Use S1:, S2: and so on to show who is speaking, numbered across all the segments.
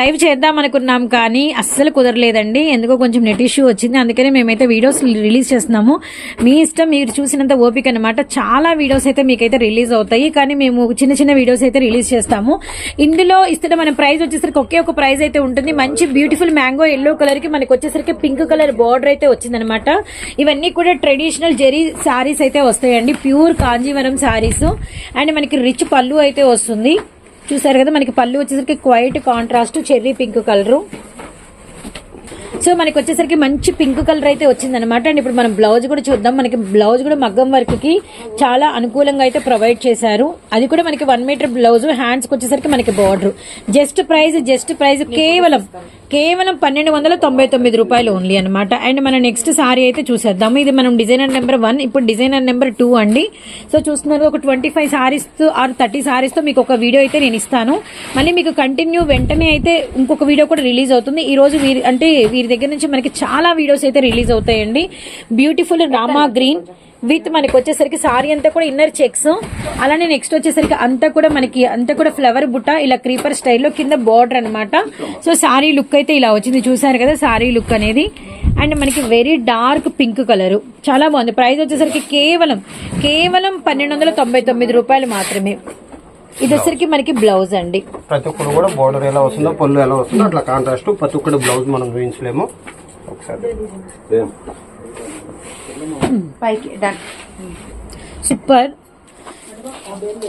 S1: Live చేద్దాం అనుకున్నాం కానీ అస్సలు కుదరలేదండి. ఎందుకో కొంచెం నెట్ ఇష్యూ వచ్చింది. అందుకనే మేమైతే వీడియోస్ రిలీజ్ చేస్తున్నాము. మీ ఇష్టం మీరు చూసినంత ఓపిక అనమాట చాలా వీడియోస్ అయితే మీకైతే రిలీజ్ అవుతాయి. కానీ మేము చిన్న చిన్న వీడియోస్ అయితే రిలీజ్ చేస్తాము. ఇందులో ఇస్తున్న మన ప్రైజ్ వచ్చేసరికి ఒకే ఒక ప్రైస్ అయితే ఉంటుంది. మంచి బ్యూటిఫుల్ మ్యాంగో ఎల్లో కలర్కి మనకి వచ్చేసరికి పింక్ కలర్ బార్డర్ అయితే వచ్చిందనమాట ఇవన్నీ కూడా ట్రెడిషనల్ జెరీ శారీస్ అయితే వస్తాయండి. ప్యూర్ కాంజీవరం శారీస్ అండ్ మనకి రిచ్ పళ్ళు అయితే వస్తుంది. చూసారు కదా మనకి పళ్ళు వచ్చేసరికి quite contrast cherry pink colour so మనకి వచ్చేసరికి మంచి పింక్ కలర్ అయితే వచ్చిందనమాట అండ్ ఇప్పుడు మనం బ్లౌజ్ కూడా చూద్దాం. మనకి బ్లౌజ్ కూడా మగ్గం వర్క్కి చాలా అనుకూలంగా అయితే ప్రొవైడ్ చేశారు. అది కూడా మనకి వన్ మీటర్ బ్లౌజ్ హ్యాండ్స్ వచ్చేసరికి మనకి border just price just price కేవలం కేవలం పన్నెండు వందల తొంభై తొమ్మిది రూపాయలు ఓన్లీ అనమాట అండ్ మన నెక్స్ట్ సారీ అయితే చూసేద్దాము. ఇది మనం డిజైనర్ నెంబర్ వన్ ఇప్పుడు డిజైనర్ నెంబర్ టూ అండి. సో చూస్తున్నారు ఒక twenty five saris or thirty సారీస్తో మీకు ఒక వీడియో అయితే నేను ఇస్తాను. మళ్ళీ మీకు కంటిన్యూ వెంటనే అయితే ఇంకొక వీడియో కూడా రిలీజ్ అవుతుంది. ఈ రోజు వీరి అంటే వీరి దగ్గర నుంచి మనకి చాలా వీడియోస్ అయితే రిలీజ్ అవుతాయండి. బ్యూటిఫుల్ రామా గ్రీన్ విత్ మనకి వచ్చేసరికి సారీ అంతా కూడా ఇన్నర్ చెక్స్. అలానే నెక్స్ట్ వచ్చేసరికి అంతా కూడా మనకి అంతా కూడా ఫ్లవర్ బుట్ట ఇలా క్రీపర్ స్టైల్లో కింద బార్డర్ అన్నమాట. సో సారీ లుక్ అయితే ఇలా వచ్చింది. చూసారు కదా సారీ లుక్ అనేది? అండ్ మనకి వెరీ డార్క్ పింక్ కలర్ చాలా బాగుంది. ప్రైస్ వచ్చేసరికి కేవలం కేవలం పన్నెండు వందల తొంభై తొమ్మిది రూపాయలు మాత్రమే. ఇది వచ్చేసరికి మనకి బ్లౌజ్ అండి.
S2: ప్రతి ఒక్కరు కూడా బార్డర్ ఎలా వస్తుందో పళ్ళు ఎలా వస్తుందో అట్లా కాంట్రాస్ట్ ప్రతి ఒక్కటి బ్లౌజ్ మనం చూపించలేము. ఒకసారి.
S3: పైకి డన్
S1: సూపర్.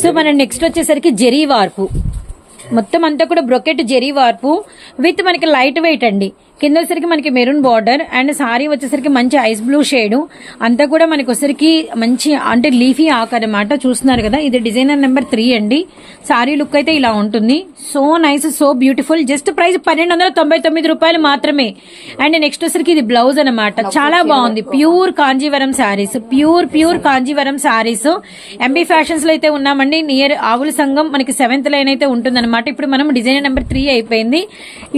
S1: సో మన నెక్స్ట్ వచ్చేసరికి జెరీ వార్పు. మొత్తం అంతా కూడా బ్రొకెట్ జెరీ వార్పు విత్ మనకి లైట్ వెయిట్ అండి. కింద వచ్చేసరికి మనకి మెరూన్ బార్డర్ అండ్ సారీ వచ్చేసరికి మంచి ఐస్ బ్లూ షేడ్ అంతా కూడా మనకి వచ్చేసరికి మంచి అంటే లీఫీ ఆక్ అనమాట చూస్తున్నారు కదా ఇది డిజైనర్ నెంబర్ త్రీ అండి. సారీ లుక్ అయితే ఇలా ఉంటుంది. So nice so beautiful just price పన్నెండు వందల తొంభై తొమ్మిది రూపాయలు మాత్రమే. అండ్ నెక్స్ట్ వచ్చేసరికి ఇది బ్లౌజ్ అనమాట చాలా బాగుంది. Pure Kanjeevaram saris pure pure Kanjeevaram saris MB ఫ్యాషన్స్లో అయితే ఉన్నామండి. నియర్ ఆవుల సంఘం మనకి సెవెంత్ లైన్ అయితే ఉంటుందన్నమాట. ఇప్పుడు మనం డిజైనర్ నెంబర్ త్రీ అయిపోయింది.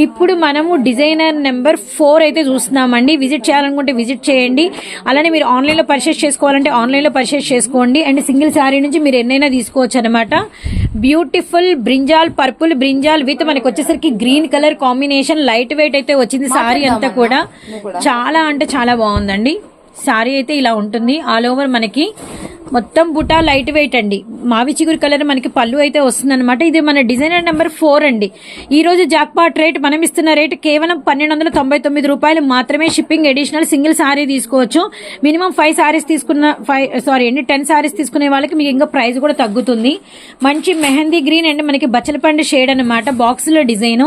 S1: ఇప్పుడు మనము డిజైనర్ నెంబర్ ఫోర్ అయితే చూస్తున్నామండి. విజిట్ చేయాలనుకుంటే విజిట్ చేయండి. అలానే మీరు ఆన్లైన్లో పర్చేస్ చేసుకోవాలంటే ఆన్లైన్లో పర్చేస్ చేసుకోండి. అండ్ సింగిల్ శారీ నుంచి మీరు ఎన్నైనా తీసుకోవచ్చు అనమాట beautiful brinjal purple brinjal with మనకి వచ్చేసరికి green colour combination light weight అయితే వచ్చింది సారీ అంతా కూడా. చాలా అంటే చాలా బాగుందండి. సారీ అయితే ఇలా ఉంటుంది. ఆల్ ఓవర్ మనకి మొత్తం బుటా లైట్ వెయిట్ అండి. మావి చిగురు కలర్ మనకి పళ్ళు అయితే వస్తుంది ఇది మన డిజైనర్ నెంబర్ ఫోర్ అండి. ఈ రోజు జాక్పాట్ రేట్ మనం ఇస్తున్న రేట్ కేవలం పన్నెండు వందల తొంభై తొమ్మిది రూపాయలు మాత్రమే షిప్పింగ్ అడిషనల్ సింగిల్ సారీ తీసుకోవచ్చు. మినిమం ఫైవ్ సారీస్ తీసుకున్న ఫైవ్ సారీ అండి టెన్ సారీస్ తీసుకునే వాళ్ళకి మీకు ఇంకా ప్రైస్ కూడా తగ్గుతుంది. మంచి మెహందీ గ్రీన్ అండ్ మనకి బచ్చలపండు షేడ్ అనమాట బాక్స్లో డిజైన్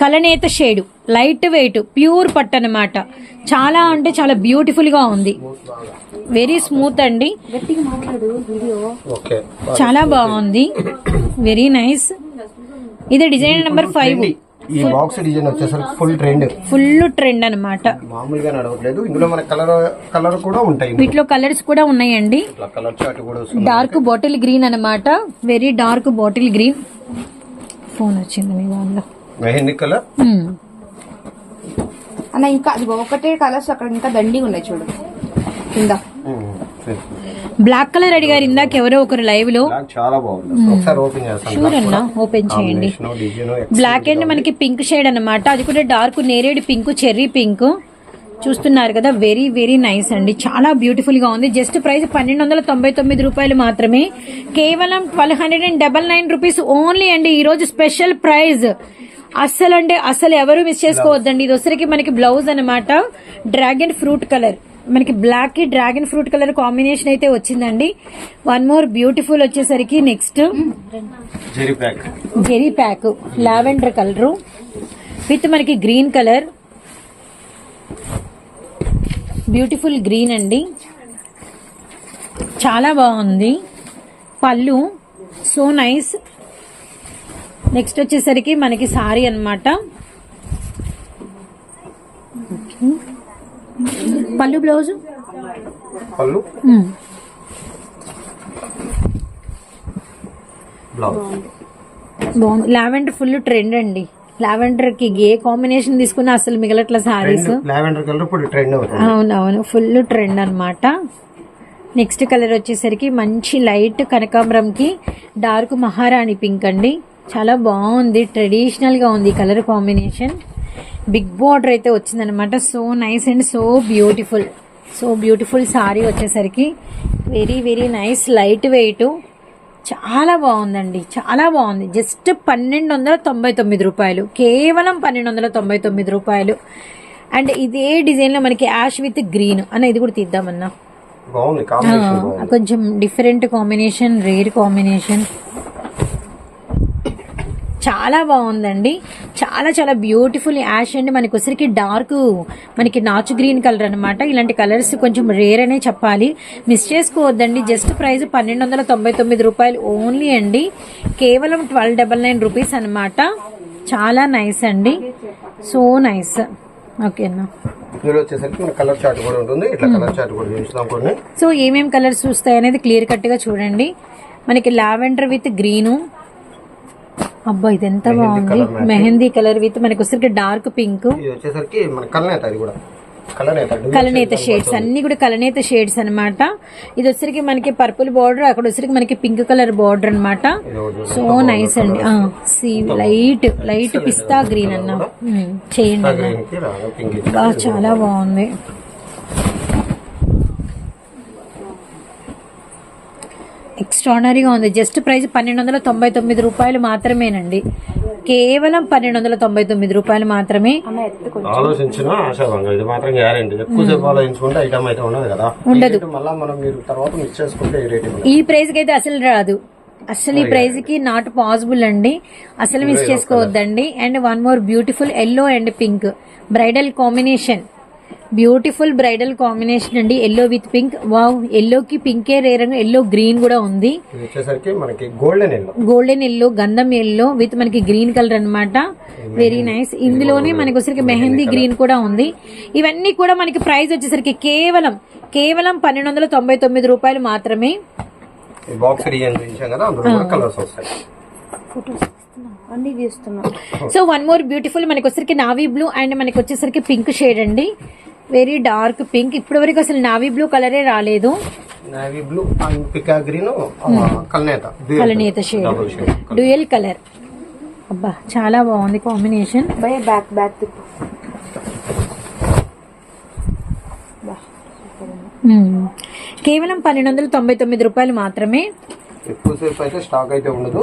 S1: కలనేత షేడు లైట్ వెయిట్ ప్యూర్ పట్టు అనమాట చాలా అంటే చాలా బ్యూటిఫుల్గా ఉంది. వెరీ స్మూత్ అండి.
S3: గట్టిగా మాట్లాడు వీడియో.
S2: ఓకే.
S1: చాలా బాగుంది. వెరీ నైస్ ఇది డిజైన్ నెంబర్ ఫైవ్
S2: ఈ బాక్స్ డిజైన్ వచ్చేసరికి ఫుల్ ట్రెండ్
S1: ఫుల్ ట్రెండ్ అనమాట
S2: మామూలుగా నడవట్లేదు ఇందులో మన కలర్ కలర్ కూడా ఉంటాయి.
S1: వీటిలో కలర్స్ కూడా ఉన్నాయండి.
S2: కలర్ చార్ట్ కూడా
S1: డార్క్ బాటిల్ గ్రీన్ అనమాట very dark bottle green phone వచ్చింది మీ దానిలో
S2: మెహందీ కలర్.
S3: అన్న ఇంకా అది ఒకటే కలర్స్ అక్కడ ఇంకా దండిగా ఉన్నాయి చూడు. కింద
S1: బ్లాక్ కలర్ అడిగారు ఇందాక ఎవరో ఒకరు లైవ్లో.
S2: చాలా బాగుంది. ఓపెన్
S1: చేయండి. బ్లాక్ అండ్ మనకి పింక్ షేడ్ అన్నమాట. అది కూడా డార్క్ నేరేడు పింక్ చెర్రీ పింక్ చూస్తున్నారు కదా వెరీ వెరీ నైస్ అండి. చాలా బ్యూటిఫుల్గా ఉంది. జస్ట్ ప్రైస్ పన్నెండు వందల తొంభై తొమ్మిది రూపాయలు మాత్రమే. కేవలం twelve hundred and double nine rupees only అండి. ఈ రోజు స్పెషల్ ప్రైజ్ అస్సలు అంటే అసలు ఎవరు మిస్ చేసుకోవద్దండి. ఇది వచ్చరికి మనకి బ్లౌజ్ అన్నమాట. డ్రాగన్ ఫ్రూట్ కలర్ మనకి బ్లాక్కి డ్రాగన్ ఫ్రూట్ కలర్ కాంబినేషన్ అయితే వచ్చిందండి. వన్ మోర్ బ్యూటిఫుల్ వచ్చేసరికి next
S2: zari pack
S1: lavender colour with మనకి గ్రీన్ కలర్ బ్యూటిఫుల్ గ్రీన్ అండి. చాలా బాగుంది. పళ్ళు. సో నైస్ నెక్స్ట్ వచ్చేసరికి మనకి సారీ అన్నమాట. పళ్ళు బ్లౌజ్?
S2: పళ్ళు.
S1: బాగుంది. లావెండర్ ఫుల్ ట్రెండ్ అండి. లావెండర్కి ఏ కాంబినేషన్ తీసుకున్నా అసలు మిగలట్ల సారీస్.
S2: లావెండర్ కలర్ ఇప్పుడు ట్రెండ్ అవుతుంది.
S1: అవునవును ఫుల్ ట్రెండ్ అన్నమాట. నెక్స్ట్ కలర్ వచ్చేసరికి మంచి లైట్ కనకాంబరంకి డార్క్ మహారాణి పింక్ అండి. చాలా బాగుంది. ట్రెడిషనల్గా ఉంది కలర్ కాంబినేషన్ బిగ్ బార్డర్ అయితే వచ్చిందనమాట so nice and so beautiful so beautiful sari వచ్చేసరికి very very nice light weight చాలా బాగుందండి. చాలా బాగుంది. జస్ట్ పన్నెండు వందల తొంభై తొమ్మిది రూపాయలు. కేవలం పన్నెండు వందల తొంభై తొమ్మిది రూపాయలు. అండ్ ఇదే డిజైన్లో మనకి యాష్ విత్ గ్రీన్ అన్న ఇది కూడా తీద్దామన్నా. కొంచెం డిఫరెంట్ కాంబినేషన్ రేర్ కాంబినేషన్ చాలా బాగుందండి. చాలా చాలా బ్యూటిఫుల్ యాష్ అండి. మనకి వచ్చరికి డార్క్ మనకి నాచు గ్రీన్ కలర్ అనమాట ఇలాంటి కలర్స్ కొంచెం రేర్ అనే చెప్పాలి. మిస్ చేసుకోవద్దండి. జస్ట్ ప్రైస్ పన్నెండు వందల తొంభై తొమ్మిది రూపాయలు ఓన్లీ అండి. కేవలం ట్వెల్వ్ డబల్ నైన్ రూపీస్ అనమాట చాలా నైస్ అండి. సో నైస్ ఓకేనా
S2: ఇందులో వచ్చేసరికి మన కలర్ చార్ట్ కూడా ఉంటుంది. ఇట్లా కలర్ చార్ట్ కూడా చూపిస్తాం కొన్ని.
S1: సో ఏమేం కలర్స్ చూస్తాయి అనేది క్లియర్ కట్గా చూడండి. మనకి లావెండర్ విత్ గ్రీను అబ్బా ఇది ఎంత బాగుంది. మెహందీ కలర్ విత్ మనకి వచ్చరికి డార్క్ పింక్.
S2: ఇది వచ్చేసరికి మన కలనేత అది కూడా. కలనేత
S1: కలనేత షేడ్స్ అన్ని కూడా కలనేత షేడ్స్ అన్నమాట. ఇది వచ్చరికి మనకి పర్పుల్ బార్డర్ అక్కడ వచ్చరికి మనకి పింక్ కలర్ బార్డర్
S2: ఒకటి
S1: సో నైస్ అండి. సి లైట్ లైట్ పిస్తా గ్రీన్ అన్న. చేయండి చాలా బాగుంది. ఎక్స్ట్రాడనరీగా ఉంది. జస్ట్ ప్రైస్ పన్నెండు వందల తొంభై తొమ్మిది రూపాయలు మాత్రమేనండి. కేవలం పన్నెండు వందల తొంభై తొమ్మిది రూపాయలు మాత్రమే.
S3: అమ్మ ఎత్తుకో
S2: ఆలోచించిన ఆశాభంగా. ఇది మాత్రం గ్యారెంటీ ఎక్కువసేపు ఆలోచించుకుంటే ఐటమ్ అయితే ఉండదు కదా.
S1: ఉండదు.
S2: ఈ రేటు మళ్ళా మనం మీరు తర్వాత మిక్స్ చేసుకుంటే ఈ రేట్
S1: ఈ ప్రైస్కి అయితే అసలు రాదు. అసలు ఈ ప్రైస్కి నాట్ పాసిబుల్ అండి. అసలు మిస్ చేసుకోవద్దండి. And one more beautiful yellow and pink bridal combination beautiful bridal combination అండి. ఎల్లో విత్ పింక్ వావ్ ఎల్లోకి పింకే రేరంగా ఎల్లో గ్రీన్ కూడా ఉంది.
S2: ఇది వచ్చేసరికి మనకి గోల్డెన్ ఎల్లో
S1: గోల్డెన్ ఎల్లో గంధం ఎల్లో విత్ మనకి గ్రీన్ కలర్ అన్నమాట. వెరీ నైస్ ఇందులోనే మనకి వచ్చేసరికి మెహందీ గ్రీన్ కూడా ఉంది. ఇవన్నీ కూడా మనకి ప్రైస్ వచ్చేసరికి కేవలం కేవలం పన్నెండు వందల తొంభై తొమ్మిది రూపాయలు మాత్రమే.
S2: ఈ బాక్స్ డిజైన్ చూపించాం కదా అందులో కూడా కలర్స్ వస్తాయి.
S3: అన్ని తీస్తున్నా.
S1: సో వన్ మోర్ బ్యూటిఫుల్ మనకి వచ్చేసరికి నావీ బ్లూ అండ్ మనకి వచ్చేసరికి పింక్ షేడ్ అండి. Very dark pink. ఇప్పటి వరకు అసలు నావీ బ్లూ కలరే రాలేదు.
S2: నావీ బ్లూ అండ్ పికా గ్రీన్ కల్నేత.
S1: కలనేత షేడ్. Dual colour. అబ్బా చాలా బాగుంది కాంబినేషన్.
S3: భయ బ్యాక్ బ్యాక్ తిప్పు బా.
S1: కేవలం పన్నెండు వందల తొంభై తొమ్మిది రూపాయలు మాత్రమే.
S2: ఎక్కువసేపు అయితే స్టాక్ అయితే ఉండదు.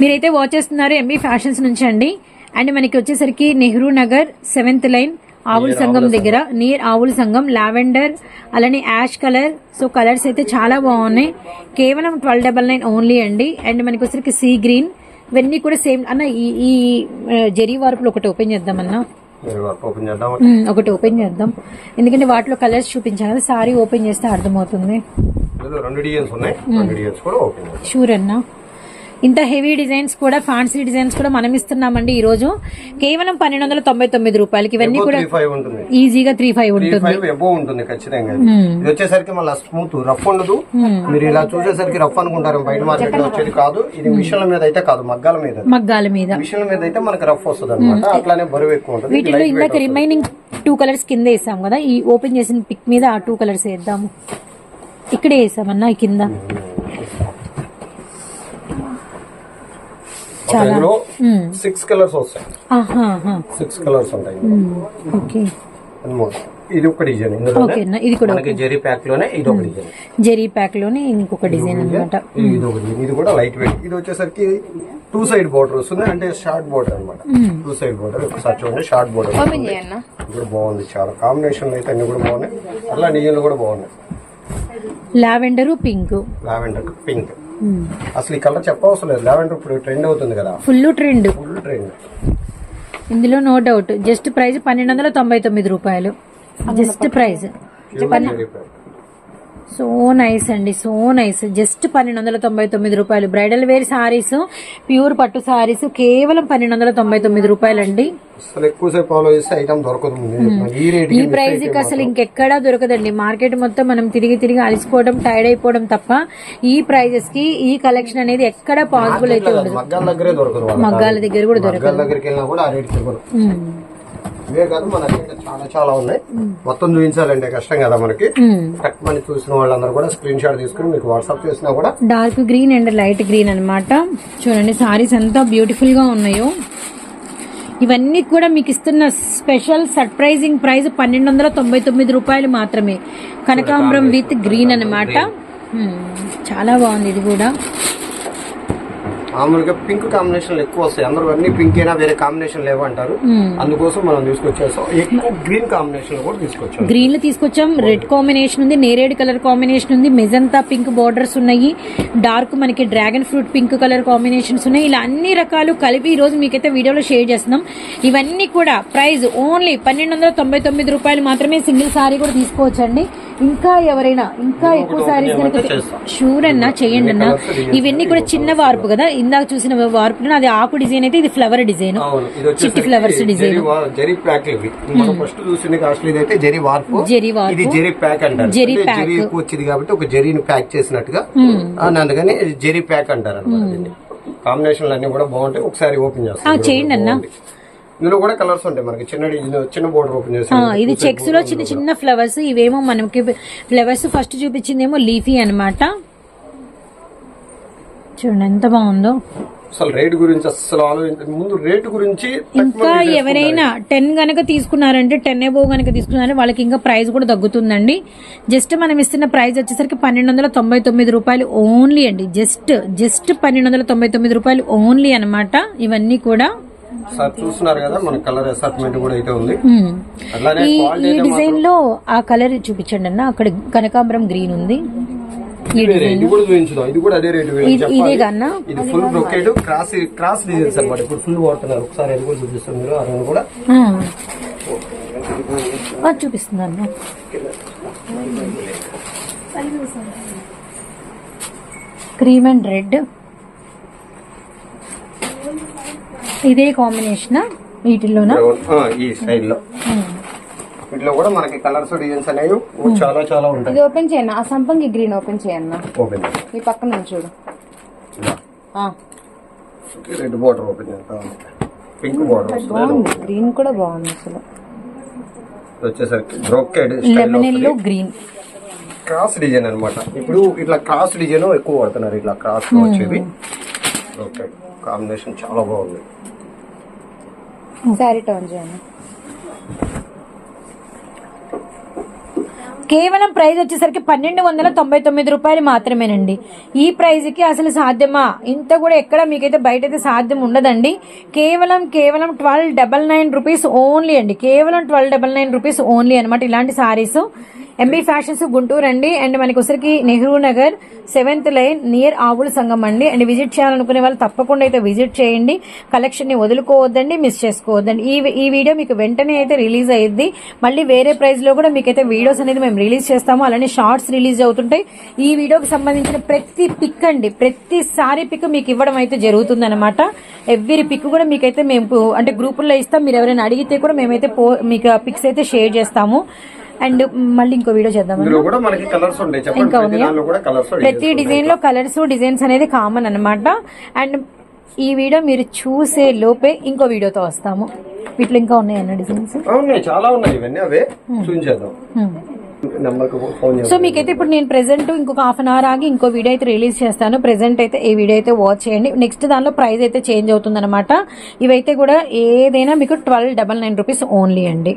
S1: మీరైతే వాచ్ చేస్తున్నారు ఎంబీ ఫ్యాషన్స్ నుంచి అండి. అండ్ మనకి వచ్చేసరికి నెహ్రూ నగర్ సెవెంత్ లైన్ ఆవుల సంఘం దగ్గర. నియర్ ఆవుల సంఘం లావెండర్ అలానే యాష్ కలర్. సో కలర్స్ అయితే చాలా బాగున్నాయి. కేవలం ట్వెల్వ్ డబల్ నైన్ ఓన్లీ అండి. అండ్ మనకి వచ్చేసరికి సీ గ్రీన్. ఇవన్నీ కూడా సేమ్. అన్న ఈ జరీ వార్పులు ఒకటి ఓపెన్ చేద్దామన్నా. ఒకటి ఓపెన్ చేద్దాం. ఎందుకంటే వాటిలో కలర్స్ చూపించాను. కదా సారీ ఓపెన్ చేస్తే అర్థమవుతుంది. షూర్ అన్న. ఇంత హెవీ డిజైన్స్ కూడా ఫ్యాన్సీ డిజైన్స్ కూడా మనం ఇస్తున్నామండి ఈ రోజు కేవలం పన్నెండు వందల తొంభై తొమ్మిది రూపాయలకి ఇవన్నీ కూడా ఈజీగా త్రీ ఫైవ్ ఉంటుంది.
S2: ఖచ్చితంగా ఇది వచ్చేసరికి మళ్ళీ స్మూత్ రఫ్ ఉండదు. మీరు ఇలా చూసేసరికి రఫ్ అనుకుంటారు బయట మార్కెట్లో వచ్చేది కాదు. ఇది మిషన్ల మీద అయితే కాదు మగ్గాల మీద.
S1: మగ్గాల మీద.
S2: మిషన్ల మీద అయితే మనకి రఫ్ వస్తుంది అనమాట అట్లానే బరువు ఎక్కువ ఉంటుంది
S1: వీటిలో ఇందాక రిమైనింగ్ టూ కలర్స్ కింద వేసాం కదా ఈ ఓపెన్ చేసిన పిక్ మీద ఆ టూ కలర్స్ వేద్దాము. ఇక్కడే వేసామన్నా ఈ కింద.
S2: ఇందులో సిక్స్ కలర్స్ వస్తాయి. సిక్స్ కలర్స్ ఉంటాయి. ఇది ఒక డిజైన్
S1: ఇది కూడా
S2: మనకి జెరీ ప్యాక్లోనే ఇది ఒక డిజైన్.
S1: జెరీ ప్యాక్లోనే ఇంకొక డిజైన్ అన్నమాట.
S2: ఇది ఒక డిజైన్. ఇది కూడా లైట్ వెయిట్ ఇది వచ్చేసరికి టూ సైడ్ బోర్డర్ వస్తుంది అంటే షార్ట్ బోర్డర్ అనమాట టూ సైడ్ బోర్డర్ ఒకసారి చూడండి షార్ట్ బోర్డర్
S3: ఓపెన్ చేయన్న
S2: ఇది కూడా బాగుంది చాలా. కాంబినేషన్ అయితే అన్ని కూడా బాగున్నాయి. అలా డిజైన్లు కూడా బాగున్నాయి.
S1: Lavender pink.
S2: Lavender pink. అసలు ఈ కలర్ చెప్పవసరం లేదు. లావెండర్ ఇప్పుడు ట్రెండ్ అవుతుంది కదా.
S1: ఫుల్ ట్రెండ్
S2: ఫుల్ ట్రెండ్
S1: ఇందులో నో డౌట్ జస్ట్ ప్రైస్ పన్నెండు వందల తొంభై తొమ్మిది రూపాయలు. జస్ట్ ప్రైస్ సో నైస్ అండి సో నైస్. జస్ట్ పన్నెండు వందల తొంభై తొమ్మిది రూపాయలు. బ్రైడల్ వేర్ సారీస్ ప్యూర్ పట్టు సారీస్ కేవలం పన్నెండు వందల తొంభై తొమ్మిది రూపాయలు అండి
S2: అసలు ఎక్కువసేపు ఆలోచిస్తే ఐటమ్ దొరకదు ముందు. చెప్తున్నా. ఈ
S1: ప్రైస్కి అసలు ఇంకెక్కడా దొరకదండి. మార్కెట్ మొత్తం మనం తిరిగి తిరిగి అలసిపోవడం టైర్డ్ అయిపోవడం తప్ప ఈ ప్రైజెస్కి ఈ కలెక్షన్ అనేది ఎక్కడ పాసిబుల్ అయితే ఉండదు.
S2: మగ్గాల దగ్గర
S1: కూడా దొరకదు.
S2: ఇవే కాదు మన దగ్గర చాలా చాలా ఉన్నాయి. మొత్తం చూపించాలంటే కష్టం కదా మనకి. టక్ మని చూసిన వాళ్ళందరూ కూడా స్క్రీన్ షాట్ తీసుకుని మీకు వాట్సాప్ చేసినా కూడా
S1: dark green and light green అన్నమాట. చూడండి సారీస్ ఎంత బ్యూటిఫుల్గా ఉన్నాయో. ఇవన్నీ కూడా మీకు ఇస్తున్న స్పెషల్ సర్ప్రైజింగ్ ప్రైస్ పన్నెండు వందల తొంభై తొమ్మిది రూపాయలు మాత్రమే. కనకాంబరం విత్ గ్రీన్ అన్నమాట. Hmm. చాలా బాగుంది ఇది కూడా.
S2: మామూలుగా పింక్ కాంబినేషన్ ఎక్కువ వస్తాయి. అందరూ అన్ని పింక్ అయినా వేరే కాంబినేషన్ లేవు అంటారు అందుకోసం మనం తీసుకొచ్చేస్తాం. ఎక్కువ గ్రీన్ కాంబినేషన్ కూడా తీసుకొచ్చాం.
S1: గ్రీన్లో తీసుకొచ్చాం రెడ్ కాంబినేషన్ ఉంది నేరేడ్ కలర్ కాంబినేషన్ ఉంది మెజంతా పింక్ బార్డర్స్ ఉన్నాయి డార్క్ మనకి dragon fruit pink colour combinations ఉన్నాయి. ఇలా అన్ని రకాలు కలిపి ఈ రోజు మీకైతే వీడియోలో షేర్ చేస్తున్నాం. ఇవన్నీ కూడా ప్రైస్ ఓన్లీ పన్నెండు వందల తొంభై తొమ్మిది రూపాయలు మాత్రమే సింగిల్ సారీ కూడా తీసుకోవచ్చండి. ఇంకా ఎవరైనా ఇంకా ఎక్కువ సారీస్ కనుక షూర్ అన్నా చేయండి అన్న. ఇవన్నీ కూడా చిన్న వార్పు కదా. ఇందాక చూసిన వార్పు అది ఆకు డిజైన్ అయితే ఇది ఫ్లవర్ డిజైన్.
S2: అవును ఇది
S1: చిట్టి ఫ్లవర్స్ డిజైన్.
S2: జరీ ప్యాక్ ఇవి మనం ఫస్ట్ కాస్ట్లీ అయితే జరీ వార్పు.
S1: జరీ వార్పు.
S2: ఇది జరీ ప్యాక్ అంటారు.
S1: జరీ ప్యాక్.
S2: ఎక్కువ వచ్చింది కాబట్టి ఒక జరీని ప్యాక్ చేసినట్టుగా అందుకని జరీ ప్యాక్ అంటారు అనమాట కాంబినేషన్లు అన్ని కూడా బాగుంటాయి. ఒకసారి ఓపెన్ చేస్తాం.
S1: చేయండి అన్న.
S2: ఇందులో కూడా కలర్స్ ఉంటాయి మనకి. చిన్న డిజైన్ చిన్న బోర్డర్ ఓపెన్
S1: ఆ,
S2: చేస్తాం
S1: ఇది చెక్స్లో చిన్న చిన్న ఫ్లవర్స్ ఇవేమో మనకి ఫ్లవర్స్ ఫస్ట్ చూపించిందేమో లీఫీ అన్నమాట. చూడండి ఎంత బాగుందో.
S2: అసలు రేట్ గురించి అసలు ఆలోచించ ముందు రేటు గురించి
S1: ఇంకా ఎవరైనా టెన్ గనక తీసుకున్నారంటే టెన్ ఎబో గనక తీసుకున్నారంటే వాళ్ళకి ఇంకా ప్రైస్ కూడా తగ్గుతుందండి. జస్ట్ మనం ఇస్తున్న ప్రైస్ వచ్చేసరికి పన్నెండు వందల తొంభై తొమ్మిది రూపాయలు ఓన్లీ అండి. జస్ట్ జస్ట్ పన్నెండు వందల తొంభై తొమ్మిది రూపాయలు ఓన్లీ అన్నమాట. ఇవన్నీ కూడా
S2: సార్ చూస్తున్నారు కదా మన కలర్ అసార్ట్మెంట్ కూడా అయితే ఉంది.
S1: మ్మ్.
S2: అట్లానే
S1: ఈ డిజైన్లో ఆ కలర్ చూపించండి అన్న. అక్కడ కనకాంబరం గ్రీన్ ఉంది.
S2: ఇది కూడా చూపించుదాం. ఇది కూడా అదే రేటు
S1: ఇది- ఇదే కన్నా
S2: ఇది full brocade cross cross designs అనమాట ఇప్పుడు ఫుల్ వాడుతున్నారు. ఒకసారి అది కూడా చూపిస్తాం మీరు అరవై కూడా.
S1: ఆ. అది చూపిస్తుంది అన్న క్రీమ్ అండ్ రెడ్. ఇదే కాంబినేషన్ వీటిల్లోనా
S2: ఆ, ఈ స్టైల్లో. వీటిలో కూడా మనకి కలర్స్ డిజైన్స్ అనేవి చాలా చాలా ఉంటాయి.
S3: ఇది ఓపెన్ చేయన్న ఆ సంపంగి గ్రీన్ ఓపెన్ చేయన్న
S2: ఓపెన్
S3: ఈ పక్కన ఉంది చూడు.
S2: రెడ్ బార్డర్ ఓపెన్ చేస్తాం పింక్ బార్డర్
S3: గ్రీన్ కూడా బాగుంది అసలు.
S2: వచ్చేసరికి బ్రోకెడ్
S1: గ్రీన్
S2: క్రాస్ డిజైన్ అన్నమాట. ఇప్పుడు ఇట్లా క్రాస్ డిజైన్ ఎక్కువ వాడుతున్నారు ఇట్లా క్రాస్లో వచ్చేది ఓకే కాంబినేషన్ చాలా బాగుంది.
S3: శారీ టర్న్ చేయన్న
S1: కేవలం ప్రైజ్ వచ్చేసరికి పన్నెండు వందల తొంభై తొమ్మిది రూపాయలు మాత్రమేనండి. ఈ ప్రైజ్కి అసలు సాధ్యమా? ఇంత కూడా ఎక్కడ మీకైతే బయట అయితే సాధ్యం ఉండదండి. కేవలం కేవలం twelve double nine rupees only అండి. కేవలం twelve double nine rupees only అనమాట ఇలాంటి సారీస్. ఎంబీ ఫ్యాషన్స్ గుంటూరు అండి అండ్ మనకి వచ్చరికి Nehru Nagar seventh line near ఆవుల సంఘం అండి. అండ్ విజిట్ చేయాలనుకునే వాళ్ళు తప్పకుండా అయితే విజిట్ చేయండి. కలెక్షన్ని వదులుకోవద్దండి మిస్ చేసుకోవద్దండి. ఈ ఈ వీడియో మీకు వెంటనే అయితే రిలీజ్ అయ్యింది మళ్ళీ వేరే ప్రైజ్లో కూడా మీకైతే వీడియోస్ అనేది మేము రిలీజ్ చేస్తాము. అలానే షార్ట్స్ రిలీజ్ అవుతుంటాయి. ఈ వీడియోకి సంబంధించిన ప్రతి పిక్ అండి ప్రతిసారి పిక్ మీకు ఇవ్వడం అయితే జరుగుతుంది అనమాట ఎవ్రీ పిక్ కూడా మీకైతే మేము అంటే గ్రూపుల్లో ఇస్తాం. మీరు ఎవరైనా అడిగితే కూడా మేమైతే పో మీకు పిక్స్ అయితే షేర్ చేస్తాము. అండ్ మళ్ళీ ఇంకో వీడియో చేద్దాం ఇంకా
S2: ప్రతి
S1: ఉన్నాయా? ప్రతి డిజైన్లో కలర్స్ డిజైన్స్ అనేది కామన్ అన్నమాట. అండ్ ఈ వీడియో మీరు చూసే లోపే ఇంకో వీడియోతో వస్తాము. వీటిలో ఇంకా ఉన్నాయన్న డిజైన్స్
S2: చాలా ఉన్నాయి ఇవన్నీ. అవే చూపించేద్దాం.
S1: సో
S2: చేస్తాం
S1: మీకైతే ఇప్పుడు నేను ప్రెసెంట్ ఇంకొక హాఫ్ అన్ అవర్ ఆగి ఇంకో వీడియో అయితే రిలీజ్ చేస్తాను. ప్రెసెంట్ అయితే ఈ వీడియో అయితే వాచ్ చేయండి. నెక్స్ట్ దానిలో ప్రైస్ అయితే చేంజ్ అవుతుంది అనమాట ఇవైతే కూడా ఏదైనా మీకు twelve double nine rupees only అండి.